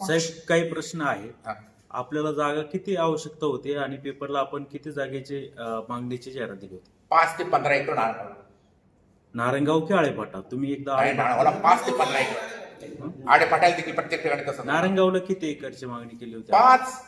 साहेब काही प्रश्न आहेत. आपल्याला जागा किती आवश्यकता होती आणि पेपरला आपण किती जागेची अं, मागणीची जाहिरात दिली होती? पाच ते पंधरा एकर नारळ नारायणगाव की आळेपाटा? तुम्ही एकदा आहे आळेपाटा- नारळाला पाच ते पंधरा एकर. आडे पाठायला देखील प्रत्येक ठिकाणी तसं नारायणगावला किती एकरची मागणी केली होती? पाच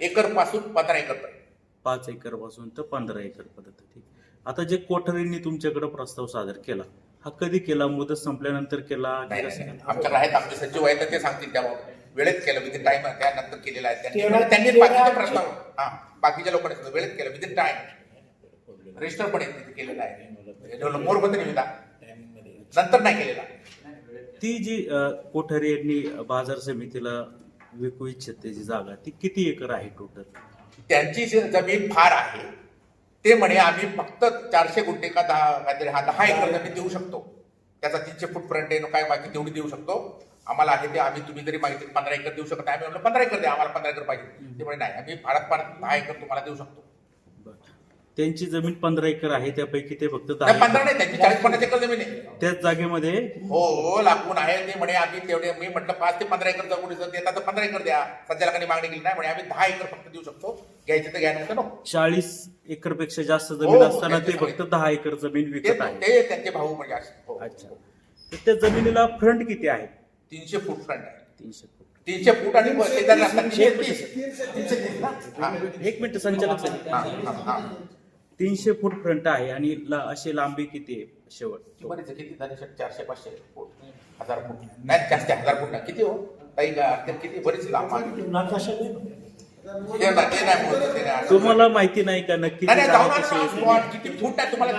एकरपासून पंधरा एकर पर्यंत. पाच एकरपासून तर पंधरा एकर पर्यंत ठीक. आता जे कोठरेंनी तुमच्याकडे प्रस्ताव सादर केला हा कधी केला? मुदत संपल्यानंतर केला की नाही कसं नाही, केला? नाही. आमच्याकडे आहेत आमचे सचिव आहेत ते सांगतील त्याबाबत वेळेत केलं विदिन टाइम त्यानंतर केलेलं आहे. त्यांनी त्यांनी बाकीचे प्रस्ताव हा बाकीच्या लोकांनी सुद्धा वेळेत केलं विदिन टाइम रजिस्टर पण आहे. तिथे केलेलं आहे मोरबंद निविदा. नंतर नाही केलेला. ती जी कोठारे यांनी बाजार समितीला विकू इच्छित जी जागा ती किती एकर आहे टोटल त्यांची जी जमीन फार आहे ते म्हणे आम्ही फक्त चारशे गुंठे का दहा काहीतरी हा दहा एकर जमीन देऊ शकतो. त्याचा तीनशे फूट फ्रंट आहे काय बाकी तेवढी देऊ शकतो. आम्हाला आहे ते आम्ही तुम्ही जरी माहिती पंधरा एकर देऊ शकत आम्ही म्हणलं पंधरा एकर द्या आम्हाला पंधरा एकर पाहिजे. ते म्हणे नाही आम्ही फारात फार दहा एकर तुम्हाला देऊ शकतो. त्यांची जमीन पंधरा एकर आहे त्यापैकी ते फक्त नाही, पंधरा नाही त्यांची चाळीस पन्नास एकर जमीन आहे. त्याच जागेमध्ये? हो हो लागून आहे ते म्हणे आम्ही तेवढे मी म्हटलं पाच ते पंधरा एकर जमीन जर देता तर पंधरा एकर द्या. संचालकांनी मागणी केली नाही म्हणे आम्ही दहा एकर फक्त देऊ शकतो. घ्यायचं तर घ्या नाही तर नको. चाळीस एकरपेक्षा जास्त हो, जमीन हो, असताना ते त्यांचे फक्त दहा एकर जमीन ते विकत आहे ते त्यांचे भाऊ म्हणजे असे. हो. अच्छा. तर त्या जमिनीला फ्रंट किती आहे? तीनशे फूट फ्रंट आहे तीनशे फूट तीनशे फूट आणि हा. एक मिनिट संचालक साहेब. हा, हा, हा. तीनशे फूट फ्रंट आहे आणि ला- अशी लांबी किती आहे शेवट बरीच आहे. किती झाले? चारशे पाचशे फूट हजार फूट नाही जास्त आहे, हजार फूट नाही किती हो काही गा- ते किती बरीच लांब आहे. ते नाही ते नाही बोलतो, ते नाही. तुम्हाला माहिती नाही का नक्की नाही ती नाही, जागा जाऊन कशी आलो आहे? ना, spot किती फूट आहे तुम्हाला.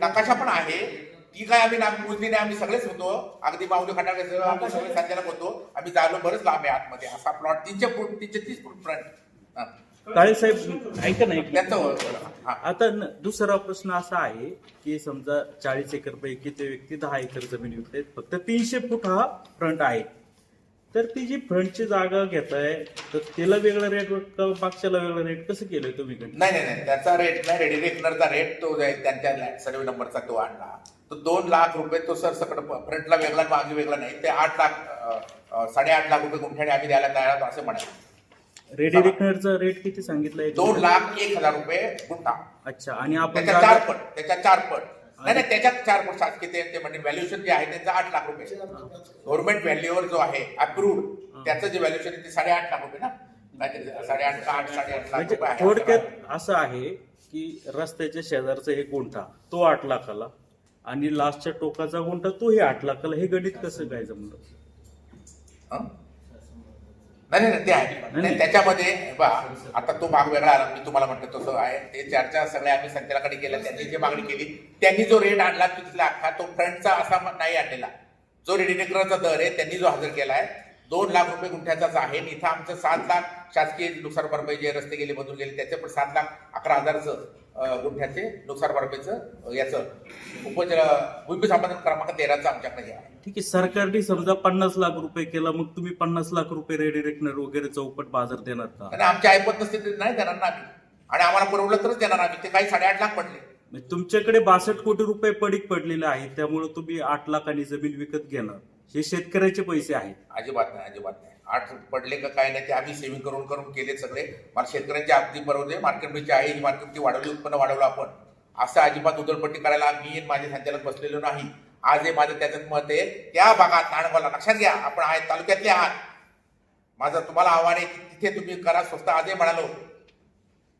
नकाशा पण आहे ती काय आम्ही नाम मोजली नाही आम्ही सगळेच होतो. अगदी माऊली आम्ही सगळे संचालक होतो. आम्ही जालो बरंच लांब आहे आतमध्ये. असा प्लॉट तीनशे फूट तीनशे तीस फूट फ्रंट काळे साहेब ऐका ना एक मिनिट. त्याचं हा. आता न- दुसरा प्रश्न असा आहे की समजा चाळीस एकर पैकी ते व्यक्ती दहा एकर जमीन विकते फक्त तीनशे फूट हा फ्रंट आहे. तर ती जी फ्रंटची जागा घेताय तर त्याला वेगळा रेट का मागच्याला वेगळा रेट कसं केलंय तुम्ही? नाही नाही नाही. त्याचा रेट नाही रेडी रेकनरचा रेट तो जे त्यांच्या सर्वे नंबरचा तो आणला. तो दोन लाख रुपये तो सर सकट फ्रंटला वेगळा मागे वेगळा नाही. ते आठ लाख साडेआठ लाख रुपये गुंठ्याने आम्ही द्यायला तयार आहोत असं म्हणाले रेडी रेकनरचा रेट किती सांगितलाय दोन लाख एक हजार रुपये गुंठा. अच्छा आणि आपण त्याच्या चार पट त्याच्या चार पट. नाही नाही त्याच्यात चार पट शासकीय ते ते म्हणजे व्हॅल्युएशन जे आहे त्याचं आठ लाख रुपये. गव्हर्नमेंट व्हॅल्यूवर जो आहे अप्रूव्ड त्याचं जे व्हॅल्युएशन आहे ते साडेआठ लाख रुपये ना? साडेआठ आठ साडेआठ लाख म्हणजे रुपये थोडक्यात असं आहे की रस्त्याच्या शेजारचा एक गुंठा तो आठ लाखाला आणि लास्टच्या टोकाचा गुंठा तोही आठ लाखाला. हे गणित कसं काय जमलं? हं? नाही नाही नाही, ते आहे. नाही, त्याच्यामध्ये बा आता तो भाग वेगळा आला. मी तुम्हाला म्हटलं तसं आहे. ते चर्चा सगळ्या आम्ही संचालकाकडे केल्या. त्यांनी जी मागणी केली त्यांनी जो रेट आणला तिथला अख्खा तो फ्रंटचा असा म- नाही आणलेला. जो रेडिनेकरचा दर आहे त्यांनी जो हजर केला आहे दोन लाख रुपये गुंठ्याचाच आहे. इथं आमचं सात लाख शासकीय नुकसान भरपाई जे रस्ते गेले मधून गेले त्याचे पण सात लाख अकरा हजारचं गुंठ्याचे नुकसान भरपाईचं याचं उपज भूमी संपादन क्रमांक तेराचं आमच्याकडे हे आहे. ठीक आहे सरकारने समजा पन्नास लाख रुपये केला मग तुम्ही पन्नास लाख रुपये रेडी रेकनर वगैरे चौपट बाजार देणार का? आणि आमच्या ऐपत नसते ते नाही देणार ना आम्ही. आणि आम्हाला पुरवलं तरच देणार आम्ही. ते काही साडेआठ लाख पडले. म्हणजे तुमच्याकडे बासष्ट कोटी रुपये पडीक पडलेले आहेत त्यामुळे तुम्ही आठ लाखांनी जमीन विकत घेणार. हे शेतकऱ्याचे पैसे आहेत. अजिबात नाही अजिबात नाही. आठ पडले का काय नाही ते आम्ही सेव्हिंग करून करून केले सगळे. मला शेतकऱ्यांच्या अगदी बरोबर मार्केटची आहे ही मार्केटची वाढवली उत्पन्न वाढवलं आपण. असं अजिबात उधळपट्टी करायला मी माझे संचालक बसलेलो नाही. आज हे माझं त्याच्यात मत आहे त्या भागात नाणगावला लक्षात घ्या. आपण आहे तालुक्यातले आहात. माझं तुम्हाला आव्हान आहे की तिथे तुम्ही करा स्वस्त आजही म्हणालो.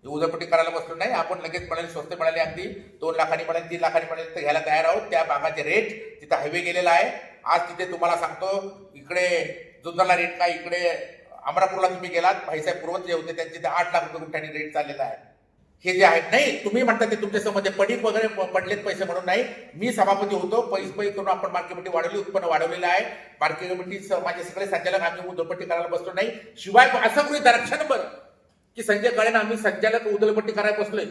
उदरपट्टी करायला बसलो नाही. आपण लगेच म्हणाले स्वस्त मिळाले अगदी. दोन लाखांनी मिळाले तीन लाखांनी मिळाले तर घ्यायला तयार आहोत. त्या भागाचे रेट तिथं हायवे गेलेला आहे. आज तिथे तुम्हाला सांगतो इकडे जुन्नरला रेट काय? इकडे अमरापूरला तुम्ही गेलात. भाईसाहेब पूर्वज जे होते त्यांचे ते आठ लाख रुपये गुंठ्याने रेट चाललेला आहे. हे जे आहे नाही तुम्ही म्हणता ते तुमच्यासमोर पडीक वगैरे पडलेत पैसे म्हणून नाही. मी सभापती होतो. पैसे पैसे करून आपण मार्केट कमिटी वाढवली उत्पन्न वाढवलेलं आहे. मार्केट कमिटी माझे सगळे संचालक आम्ही उधळपट्टी करायला बसलो नाही. शिवाय असं कोणी दर्शन बरं. की संजय काळेनं आम्ही संचालक उदलपट्टी करायला बसलोय.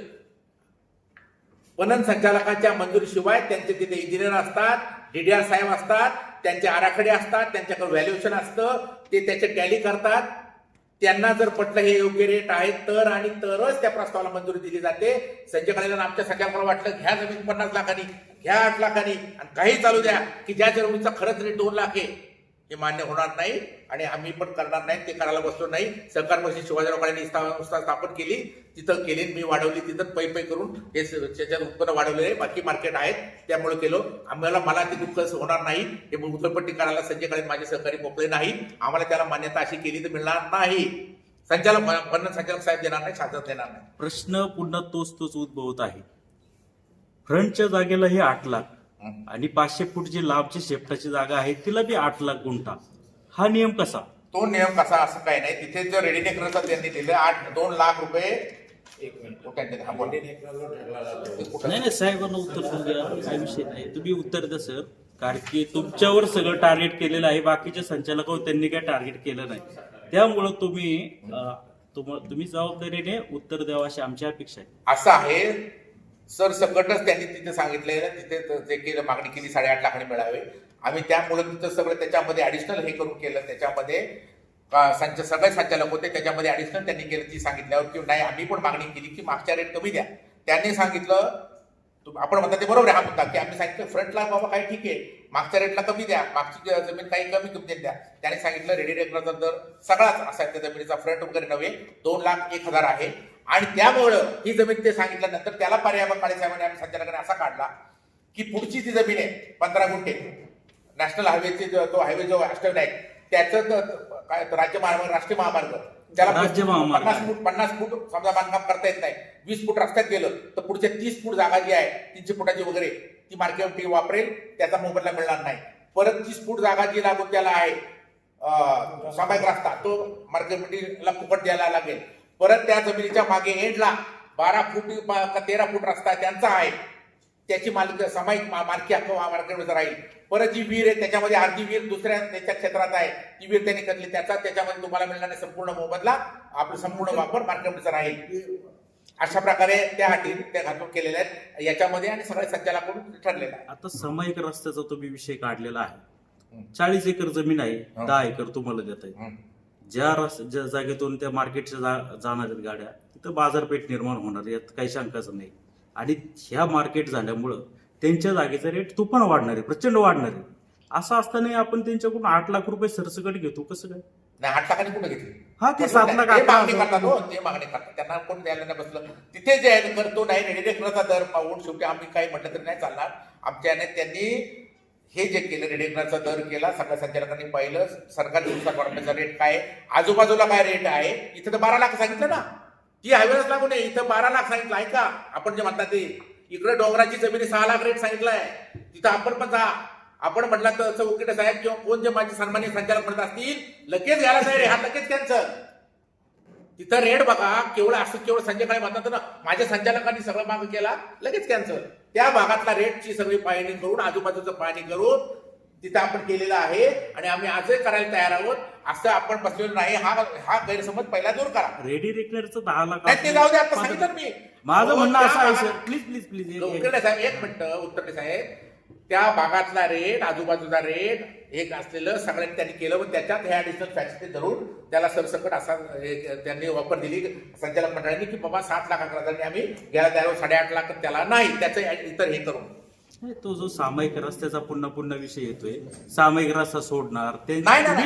पणन संचालकाच्या मंजुरीशिवाय त्यांचे तिथे इंजिनियर असतात डीडीआर साहेब असतात त्यांचे आराखडे असतात त्यांच्याकडे व्हॅल्युएशन असतं ते त्याचे टॅली करतात. त्यांना जर पटलं हे योग्य रेट आहे तर आणि तरच त्या प्रस्तावाला मंजुरी दिली जाते. संजय काळेला आमच्या सगळ्यांना वाटलं घ्या जमीन पन्नास लाखांनी घ्या आठ लाखांनी आणि काही चालू द्या की ज्या जमिनीचा खरंच रेट दोन लाख आहे. हे मान्य होणार नाही आणि आम्ही पण करणार नाही ते करायला बसलो नाही. सहकार मशीन शिवाजीराव काळेंनी संस्था स्थापन केली. तिथं केली मी वाढवली तिथं पै पै करून हे त्याच्यात उत्पन्न वाढवलेले आहे बाकी मार्केट आहेत. त्यामुळे केलो. आम्हाला मला ते दुःख होणार नाही. हे उचलपट्टी करायला संजय काळे माझे सहकारी मोकळे नाही. आम्हाला त्याला मान्यता अशी केली तर मिळणार नाही. संचालक पन्न संचालक साहेब देणार नाही शासन देणार नाही. प्रश्न पुन्हा तोच तोच उद्भवत आहे. फ्रंटच्या जागेला हे आठ लाख. आणि पाचशे फूट जी लांबची शेपटाची जागा आहे तिला बी आठ लाख गुंठा. हा नियम कसा? तो नियम कसा असं काही नाही. तिथे जो रेडीनेकरचा त्यांनी दिलं आठ दोन लाख रुपये एक मिनिट हा, बोला. नाही नाही साहेबांना उत्तर देऊ द्या. काय विषय नाही. तुम्ही उत्तर द्या सर. कारण की तुमच्यावर सगळं टार्गेट केलेलं आहे. बाकीच्या संचालक त्यांनी काय टार्गेट केलं नाही. त्यामुळं तुम्ही अं, तुम- तुम्ही जबाबदारीने उत्तर द्यावं अशी आमची अपेक्षा आहे. असं आहे सर सकटच त्यांनी तिथे सांगितलेलं तिथे जे केलं मागणी केली साडेआठ लाखाने मिळावे. आम्ही त्यामुळे तिथं सगळं त्याच्यामध्ये ॲडिशनल हे करून केलं. त्याच्यामध्ये संच सगळे संचालक होते. त्याच्यामध्ये ॲडिशनल त्यांनी केलं ती सांगितल्यावर की नाही आम्ही पण मागणी केली की मागच्या रेट कमी द्या. त्यांनी सांगितलं आपण म्हणता ते बरोबर आहे हा मुद्दा की आम्ही सांगितलं फ्रंटला बाबा काय ठीक आहे. मागच्या रेटला कमी द्या. मागची जमीन काही कमी किमतीत द्या. त्याने सांगितलं रेडी रेकरचा दर सगळाच असा त्या जमिनीचा फ्रंट वगैरे नव्हे दोन लाख एक हजार आहे. आणि त्यामुळं ही जमीन ते सांगितल्यानंतर त्याला पर्याय काळे साहेबांनी आम्ही संचालकाने असा काढला की पुढची जी जमीन आहे पंधरा गुंठे नॅशनल हायवेचे जो तो हायवे जो अष्टविनायक त्याचं त- काय राज्य महामार्ग राष्ट्रीय महामार्ग त्याला. पन्नास फूट पन्नास फूट समजा बांधकाम करता येत नाही वीस फूट रस्त्यात गेलं तर पुढच्या तीस फूट जागा जी आहे तीनशे फुटाची वगैरे ती मार्केट वापरेल त्याचा मोबदला मिळणार नाही परत तीस फूट जागा जी लागून त्याला आहे सामायिक रस्ता तो मार्केटला फुकट द्यायला लागेल परत त्या जमिनीच्या मागे एंडला. बारा फूट का तेरा फूट रस्ता त्यांचा आहे. त्याची मालिक सामायिक मालकी हक्क मार्केटमध्ये राहील. परत जी विहीर आहे त्याच्यामध्ये अर्धी विहीर दुसऱ्या त्याच्या क्षेत्रात आहे. ती विहीर त्यांनी करली त्याचा त्याच्यामध्ये तुम्हाला मिळणारे संपूर्ण मोबदला आपलं संपूर्ण वापर मार्केटमध्ये राहील. अशा प्रकारे त्या अटी त्या घातून केलेल्या आहेत. याच्यामध्ये आणि सगळ्या संचालकाकडून ठरलेलं आहे. आता सामायिक रस्त्याचा तुम्ही विषय काढलेला आहे. चाळीस एकर जमीन आहे. दहा एकर तुम्हाला देत आहे. ज्या रस ज्या जागेतून त्या मार्केटच्या जा- जाणार आहेत गाड्या तिथं बाजारपेठ निर्माण होणार यात काही शंकाच नाही. आणि ह्या मार्केट झाल्यामुळं त्यांच्या जागेचा रेट तुफान वाढणार आहे प्रचंड वाढणार आहे. असं असताना आपण त्यांच्याकडून आठ लाख रुपये सरसकट घेतो कसं काय? नाही आठ लाखांनी कुठे घेतली? हा ते सात लाख ते आठ मागणी लाख करतात हो ते मागणी करतात. त्यांना कोण द्यायला नाही बसलं. तिथे जे आहे करतो नाही रेडिएटरचा दर पाहून शेवटी आम्ही काही म्हटलं तरी नाही चालणार. आमच्या याने त्यांनी हे जे केलं रेडिएटरचा दर केला सगळ्या संचालकांनी पाहिलं सरकारी दिवसात वाढण्याचा रेट काय आजूबाजूला काय रेट आहे? इथं तर बारा लाख सांगितलं ना. ती हायवेच लागू नये. इथं बारा लाख सांगितलं. आहे का आपण जे म्हणतात ते इकडे डोंगराची जमिनी सहा लाख रेट सांगितलाय. तिथं आपण पण जा. आपण म्हटलं तर चौकीडे साहेब किंवा कोण जे माझे सन्मानित संचालक म्हणत असतील लगेच घ्यायला तयार हा लगेच कॅन्सल तिथं रेट बघा केवळ असं केवळ संजय काळे म्हणतात ना माझ्या संचालकांनी सगळं माग केला लगेच कॅन्सल त्या भागातला रेटची सगळी पाहणी करून आजूबाजूचं पाहणी करून तिथं आपण केलेलं आहे आणि आम्ही आजही करायला तयार आहोत. असं आपण बसलेलो नाही. हा हा गैरसमज पहिला दूर करा. रेडी रेकनरचं दहा लाख नाही ते जाऊ दे आता सांगितलं ना मी. माझं म्हणणं असं आहे सर. Please please please. उतरले साहेब एक मिनिट उतरले साहेब. त्या भागातला रेट आजूबाजूचा रेट एक असलेलं सगळ्यांनी त्यांनी केलं पण त्याच्यात हे ऍडिशनल फॅसिलिटी धरून त्याला सरसकट असा त्यांनी वापर दिली संचालक मंडळांनी की बाबा सात लाख अकरा हजारांनी आम्ही तयार आहोत, साडेआठ लाख त्याला नाही त्याचं इतर हे करून. तो जो सामायिक रस्त्याचा पुन्हा पुन्हा विषय येतोय सामायिक रस्ता सोडणार ते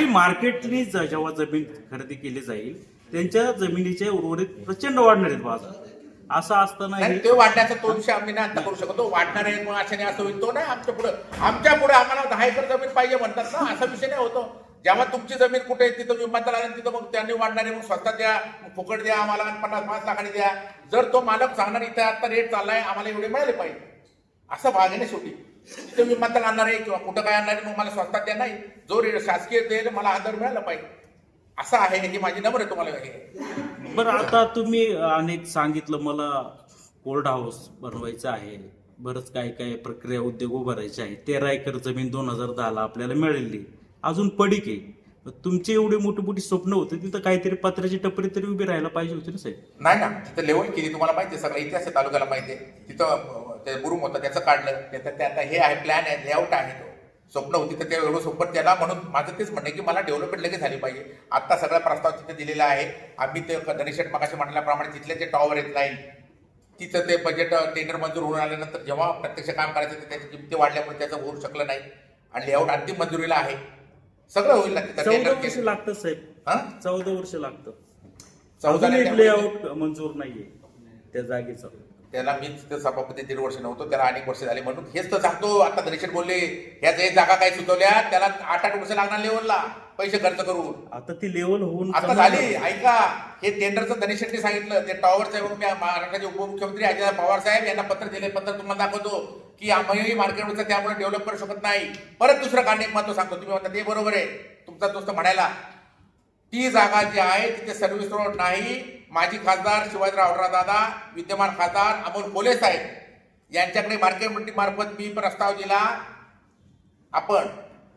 मार्केटनी ज- जेव्हा जमीन खरेदी केली जाईल त्यांच्या जमिनीचे उर्वरित प्रचंड वाढणार आहेत बाजार. असं असताना नाही. ते वाढण्याचा तो विषय आम्ही नाही आता करू शकतो. वाढणार आहे मग अशाने असं होईल तो नाही आमच्या पुढे. आमच्या पुढे आम्हाला दहा एकर जमीन पाहिजे म्हणतात ना असा विषय नाही होतो. जेव्हा तुमची जमीन कुठे आहे तिथं विमानतळ आलं तिथं मग त्यांनी वाढणार आहे मग स्वतः द्या मग फुकट द्या आम्हाला पन्नास पाच लाखांनी द्या. जर तो मालक सांगणार इथे आता रेट चाललाय आम्हाला एवढे मिळाले पाहिजे. असं भाग आहे ना शेवटी. तिथं विमानतळ आणणार आहे किंवा कुठं काय आणणार आहे मग मला स्वतः द्या नाही. जो रेट शासकीय देईल मला आधार मिळाला पाहिजे. असं आहे ही माझी नम्र आहे तुम्हाला हे. बरं आता तुम्ही अनेक सांगितलं मला कोल्ड हाऊस बनवायचं आहे. बरंच काही काही प्रक्रिया उद्योग उभारायचे आहे तेरा एकर जमीन दोन हजार दहाला आपल्याला मिळालेली अजून पडीक आहे. तुमचे तुमची एवढी मोठी मोठी स्वप्न होते तिथं काहीतरी पत्र्याची टपरी तरी उभी राहायला पाहिजे होती ना साहेब? नाही ना तिथं लेवल केली तुम्हाला माहिती आहे सगळं इतिहास तालुक्याला माहिती आहे. तिथं ते बुरुम होता त्याचं काढलं त्याचं आता हे आहे प्लॅन आहे लेआउट आहे तो. स्वप्न होती तर ते एवढं सोपं त्याला म्हणून माझं तेच म्हणणं आहे की मला डेव्हलपमेंट लगेच झाली पाहिजे. आता सगळा प्रस्ताव तिथे दिलेला आहे. आम्ही ते गणेशेट मगाशी म्हटल्याप्रमाणे तिथले जे टॉवर येत नाही तिथं ते बजेट टेंडर मंजूर होऊन आल्यानंतर जेव्हा प्रत्यक्ष काम करायचं ते त्याची किमती वाढल्यामुळे त्याचं होऊ शकलं नाही. आणि लेआउट अंतिम मंजुरीला आहे. सगळं होईल ना तिथं चौदा वर्ष. लागतं साहेब. हा? चौदा वर्ष लागतं. चौदा अजून एक लेआउट मंजूर नाहीये त्या जागेचं. त्याला मीच सभापती दीड वर्ष नव्हतो त्याला अनेक वर्ष झाले म्हणून हेच तर सांगतो. आता धनेश्वर बोलले ह्या जे जागा काय सुचवल्या त्याला आठ आठ वर्ष लागणार लेवलला पैसे खर्च करून. आता ती लेवल होऊन आता झाली ऐका हे टेंडरचं धनेश शेट्टी सांगितलं. ते टॉवर साहेब मी महाराष्ट्राचे उपमुख्यमंत्री अजय पवार साहेब यांना पत्र दिले पत्र तुम्हाला दाखवतो की आम्ही मार्केटवरचं त्यामुळे डेव्हलप करू शकत नाही. परत दुसरं कारण एक महत्त्व सांगतो तुम्ही म्हणता ते बरोबर आहे. तुमचा दोस्त म्हणायला ती जागा जी आहे तिथे सर्व्हिस रोड नाही माजी खासदार शिवाजीराव दादा विद्यमान खासदार अमोल कोले साहेब यांच्याकडे मार्केट मंडळीमार्फत मी प्रस्ताव दिला. आपण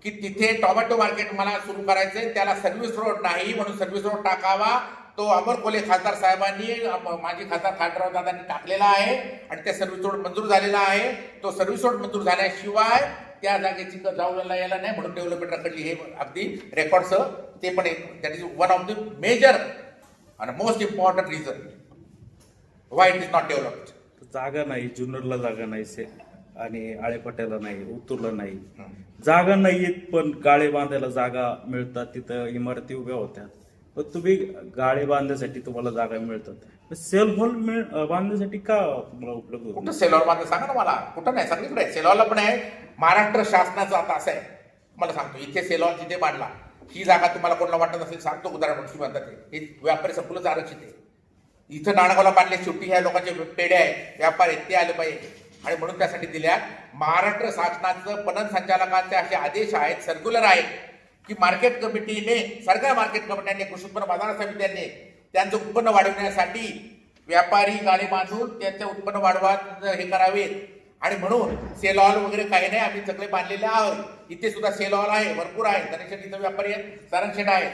की तिथे टोमॅटो मार्केट मला सुरू करायचंय त्याला सर्व्हिस रोड नाही म्हणून सर्व्हिस रोड टाकावा. तो अमर कोले खासदार साहेबांनी माजी खासदार खासदार दादांनी टाकलेला आहे आणि त्या सर्व्हिस रोड मंजूर झालेला आहे. तो सर्व्हिस रोड मंजूर झाल्याशिवाय त्या जागेची जाऊला यायला नाही म्हणून डेव्हलपमेंट रखडली हे अगदी रेकॉर्डसह ते पण एक that is one of the major आणि most important reason why it is not developed जागा नाही जुन्नरला जागा नाही से आणि आळेपाट्याला नाही उत्तूरला नाही. जागा नाहीयेत पण गाळे बांधायला जागा मिळतात. तिथं इमारती उभ्या होत्या. पण तुम्ही गाळे बांधण्यासाठी तुम्हाला जागा मिळतात. सेल हॉल बांधण्यासाठी का तुम्हाला उपलब्ध होत कुठं सेलॉर बांधलं? सांगा ना मला. कुठं नाही? सगळीकडे. सेलॉरला पण आहे. महाराष्ट्र शासनाचं आता असं आहे. मला सांगतो. इथे सेलॉर जिथे बांधला ही जागा तुम्हाला कोणाला वाटत असेल सांगतो उदाहरण म्हणून म्हणतात हे व्यापारी संपूर्णच आरक्षित आहे. इथं नाणगावला बांधले शेवटी ह्या लोकांचे पेढे आहेत व्यापार आहेत ते आले पाहिजे. आणि म्हणून त्यासाठी दिल्या महाराष्ट्र शासनाचं पणन संचालकांचे असे आदेश आहेत सर्क्युलर आहेत की मार्केट कमिटीने सरकार मार्केट कमिट्यांनी कृषी उत्पन्न बाजार समित्यांनी त्यांचं उत्पन्न वाढवण्यासाठी व्यापारी गाडी बांधून त्यांचं उत्पन्न वाढवा हे करावेत. आणि म्हणून सेल हॉल वगैरे काही नाही आम्ही सगळे बांधलेले आहोत. इथे सुद्धा सेल हॉल आहे भरपूर आहे. धनेश्वर इथं व्यापारी आहेत सारंगशेट आहेत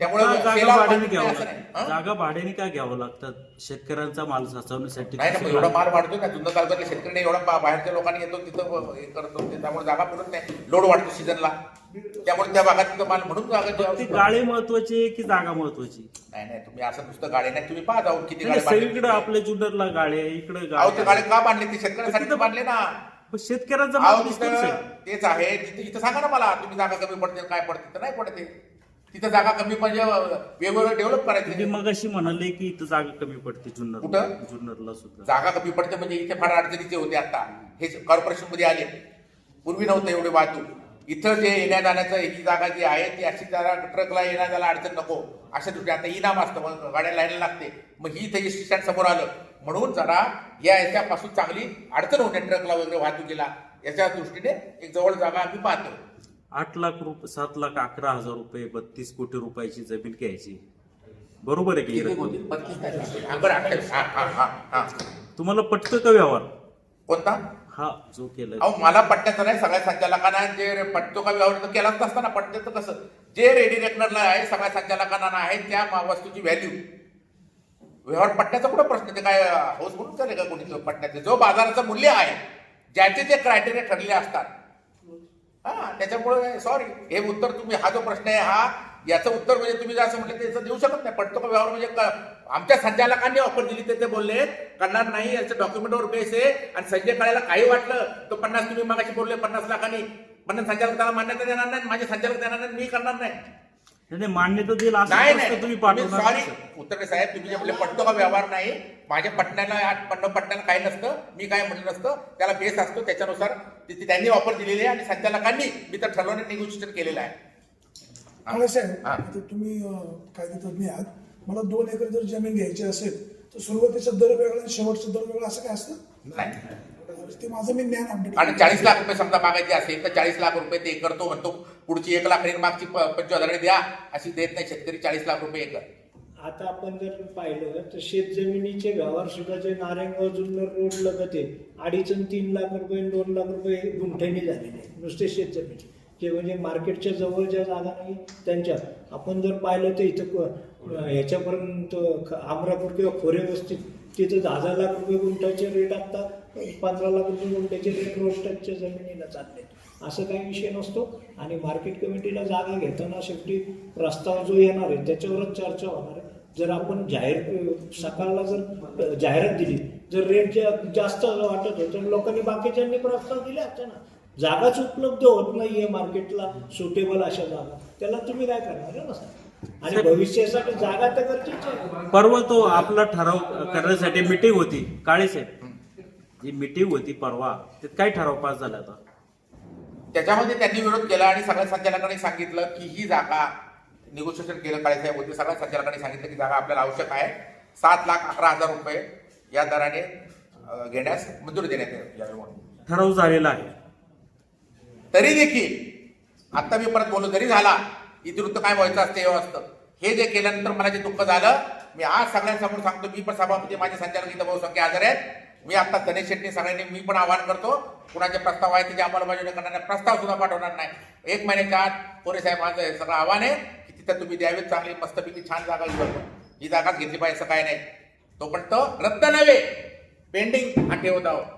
त्यामुळे जागा भाड्याने घ्यावं? जागा भाड्याने का घ्यावं लागतात शेतकऱ्यांचा माल साचवण्यासाठी नाही ना एवढा माल वाढतो ना. जुन्नर तालुक्यातल्या शेतकरी एवढा बाहेरच्या लोकांनी येतो तिथं हे करतो त्यामुळे जागा पुरत नाही. लोड वाढतो सीझनला. त्यामुळे त्या भागात तिथं माल म्हणून जागा ती ठेवावी. गाळे महत्वाची की जागा महत्वाची? नाही नाही तुम्ही असं नुसतं गाडी नाही. तुम्ही पाहा जाऊन किती गाडी. सगळीकडे आपल्या जुन्नरला गाळे इकडे गाळे गाडी का बांधले ते शेतकऱ्यांसाठी बांधले ना. पण शेतकऱ्यांचा. तेच आहे. तिथं इथं सांगा ना मला तुम्ही जागा कमी पडते काय पडते तर नाही पडते तिथं जागा कमी म्हणजे वेगवेगळं डेव्हलप तुम्ही करायचे. मग अशी म्हणाले की इथं जागा कमी पडते जुन्नर कुठं? जुन्नरला सुद्धा. जागा कमी पडते म्हणजे इथे फार अडचणीचे होते आता. हे कॉर्पोरेशनमध्ये आले. पूर्वी नव्हतं एवढे वाहतूक. इथं जे येण्या जाण्याचं ही जागा जी आहे ती अशी जरा ट्रकला येण्या जायला अडचण नको. अशा दृष्टी आता इनाम असतं. मग गाड्या लाईन लागते. मग ही इथे स्टँड समोर आलं. म्हणून जरा या याच्यापासून चांगली अडचण होते ट्रकला वगैरे वाहतुकीला. याच्या दृष्टीने एक जवळ जागा आम्ही पाहतो. आठ लाख रुपये सात लाख अकरा हजार रुपये बत्तीस कोटी रुपयाची जमीन घ्यायची. बरोबर आहे की. तुम्हाला पटतं का व्यवहार? कोणता? हा जो केलाय अहो मला पट्ट्याचं नाही सगळ्या संचालकांना जे पटतो का व्यवहार? तर केलाच नसता ना पट्ट्याचं कसं? जे रेडी रेकनरला आहे सगळ्या संचालकांना आहे त्या वस्तूची व्हॅल्यू व्यवहार पट्ट्याचा कुठं प्रश्न ते काय हाऊस म्हणून का कोणी? तो पट्ट्याचे जो बाजाराचं मूल्य आहे ज्याचे जे क्रायटेरिया ठरलेले असतात हा त्याच्यामुळे सॉरी हे उत्तर तुम्ही हा जो प्रश्न आहे हा याचं उत्तर म्हणजे तुम्ही जर असं म्हटलं त्याचं देऊ शकत नाही. पटतो का व्यवहार म्हणजे आमच्या संचालकांनी ऑफर दिली ते ते बोलले करणार नाही याचं डॉक्युमेंटवर बेस आहे आणि संजय काळेला काही वाटलं तो पन्नास तुम्ही मागाशी बोलले पन्नास लाखांनी. पन्नास संचालक त्याला मान्यता देणार नाही माझे संचालक देणार नाही मी करणार नाही. मान्यता देईल असं नाही नाही. तुम्ही सॉरी उत्तर साहेब तुम्ही जे पटतो का व्यवहार नाही? माझ्या पटण्याला पन्नास पटण्याला काही नसतं मी काय म्हटलं नसतं त्याला बेस असतो त्याच्यानुसार तिथे त्यांनी ऑफर दिलेली आहे आणि संचालकांनी मी तर ठरवणे निगोशिएशन केलेलं आहे. काळे साहेब हा. आता तुम्ही अं, कायदेतज्ञ आहात. मला दोन एकर जर जमीन घ्यायची असेल तर सुरुवातीचा दर वेगळा आणि शेवटचा दर वेगळा असं काय असतं? नाही. ते माझं मी ज्ञान अपडेट आणि चाळीस लाख रुपये समजा मागायचे असेल तर चाळीस लाख रुपये ते एकर तो म्हणतो पुढची एक लाख आणि मागची प- पंचवीस हजार द्या अशी देत नाही शेतकरी चाळीस लाख रुपये एकर. आता आपण जर पाहिलं तर शेत जमिनीचे व्यवहार सुद्धा जे नारायणगाव जुन्नर रोड लगत आहे. अडीच आणि तीन लाख रुपये आणि दोन लाख रुपये गुंठ्याने झालेले आहेत. नुसते शेत जमिनी जे म्हणजे मार्केटच्या जवळ ज्या जागा नाही त्यांच्या. आपण जर पाहिलं तर इथं ह्याच्यापर्यंत आमरापूर किंवा खोरे वस्तीत तिथं दहा दहा लाख रुपये गुंठ्याचे रेट आता पंधरा लाख रुपये गुंठ्याचे रेट रोड जमिनीला चालले असं काही विषय नसतो. आणि मार्केट कमिटीला जागा घेताना शेवटी प्रस्ताव जो येणार आहे त्याच्यावरच चर्चा होणार आहे. जर आपण जाहीर सकाळला जर जाहिरात दिली जर रेट जास्त वाटत होतं तर लोकांनी बाकीच्यांनी प्रस्ताव दिले असते ना. जागाच उपलब्ध होत नाहीये मार्केटला सुटेबल अशा जागा. त्याला तुम्ही काय करणार आहे ना सर आणि भविष्यासाठी जागा तर गरजेची आहे. परवा तो आपला ठराव करण्यासाठी मिटिंग होती. काळे साहेब जी मिटिंग होती परवा त्यात काय ठराव पास झाला होता? त्याच्यामध्ये त्यांनी विरोध केला आणि सगळ्या संचालकांनी सांगितलं की ही जागा निगोशिएशन केलं काळेसाहेब होते. सगळ्या संचालकांनी सांगितलं की जागा आपल्याला आवश्यक आहे. सात लाख अकरा हजार रुपये या दराने घेण्यास मंजुरी देण्यात यावी ठराव झालेला आहे. तरी देखील आता मी परत बोललो जरी झाला इतिवृत्त काय व्हायचं असतं हे असतं. हे जे केल्यानंतर मला जे दुःख झालं मी आज सगळ्यांसमोर सांगतो मी पण सभापती माझे संचालक इथं बहुसंख्य हजर आहेत. मी आता गणेश शेट्टी सगळ्यांनी मी पण आवाहन करतो कुणाचे प्रस्ताव आहे त्याची अंमलबजावणी करणार नाही प्रस्ताव सुद्धा पाठवणार नाही. एक महिन्याच्या आत पोरे साहेब माझं हे सगळं आव्हान आहे. की तिथं तुम्ही द्यावेत चांगली मस्तपैकी छान जागा घेऊन ही जागाच घेतली पाहिजे असं काय नाही. तोपर्यंत रद्द नव्हे. पेंडिंग हा ठेवत आहोत.